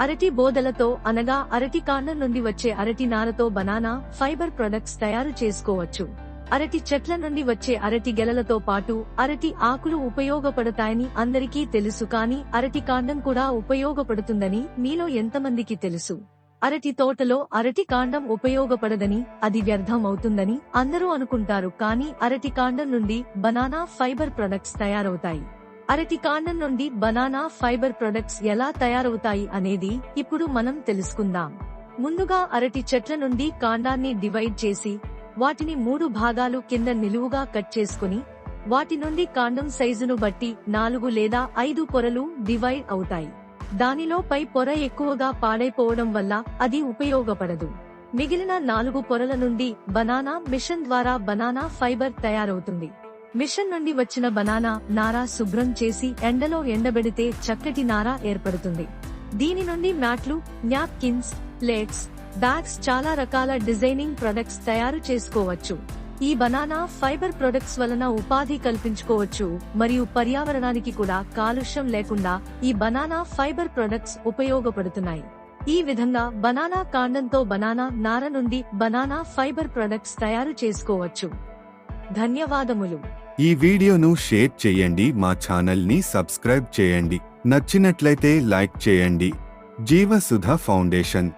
అరటి బోదలతో అనగా అరటి కాండం నుండి వచ్చే అరటి నారతో బనానా ఫైబర్ ప్రొడక్ట్స్ తయారు చేసుకోవచ్చు. అరటి చెట్ల నుండి వచ్చే అరటి గెలలతో పాటు అరటి ఆకులు ఉపయోగపడతాయని అందరికీ తెలుసు కానీ అరటి కాండం కూడా ఉపయోగపడుతుందని మీలో ఎంతమందికి తెలుసు? అరటి తోటలో అరటి కాండం ఉపయోగపడదని అది వ్యర్థం అవుతుందని అందరూ అనుకుంటారు కానీ అరటి కాండం నుండి బనానా ఫైబర్ ప్రొడక్ట్స్ తయారవుతాయి. అరటి కాండం నుండి బనానా ఫైబర్ ప్రొడక్ట్స్ ఎలా తయారవుతాయి అనేది ఇప్పుడు మనం తెలుసుకుందాం. ముందుగా అరటి చెట్ల నుండి కాండాన్ని డివైడ్ చేసి వాటిని మూడు భాగాలు కింద నిలువుగా కట్ చేసుకుని వాటి నుండి కాండం సైజును బట్టి నాలుగు లేదా ఐదు పొరలు డివైడ్ అవుతాయి. దానిలో పై పొర ఎక్కువగా పాడైపోవడం వల్ల అది ఉపయోగపడదు. మిగిలిన నాలుగు పొరల నుండి బనానా మిషన్ ద్వారా బనానా ఫైబర్ తయారవుతుంది. మిషన్ నుండి వచ్చిన బనానా నారా శుభ్రం చేసి ఎండలో ఎండబెడితే చక్కటి నారా ఏర్పడుతుంది. దీని నుండి మ్యాట్లు న్యాప్కిన్స్ ప్లేట్స్ బ్యాగ్స్ చాలా రకాల డిజైనింగ్ ప్రొడక్ట్స్ తయారు చేసుకోవచ్చు. ఈ బనానా ఫైబర్ ప్రొడక్ట్స్ వలన ఉపాధి కల్పించుకోవచ్చు మరియు పర్యావరణానికి కూడా కాలుష్యం లేకుండా ఈ బనానా ఫైబర్ ప్రొడక్ట్స్ ఉపయోగపడుతున్నాయి. ఈ విధంగా బనానా కాండంతో బనానా నార నుండి బనానా ఫైబర్ ప్రొడక్ట్స్ తయారు చేసుకోవచ్చు. ధన్యవాదములు. ఈ వీడియోను షేర్ చేయండి మా ఛానల్ని సబ్స్క్రైబ్ చేయండి. నచ్చినట్లయితే లైక్ చేయండి. జీవసుధ ఫౌండేషన్.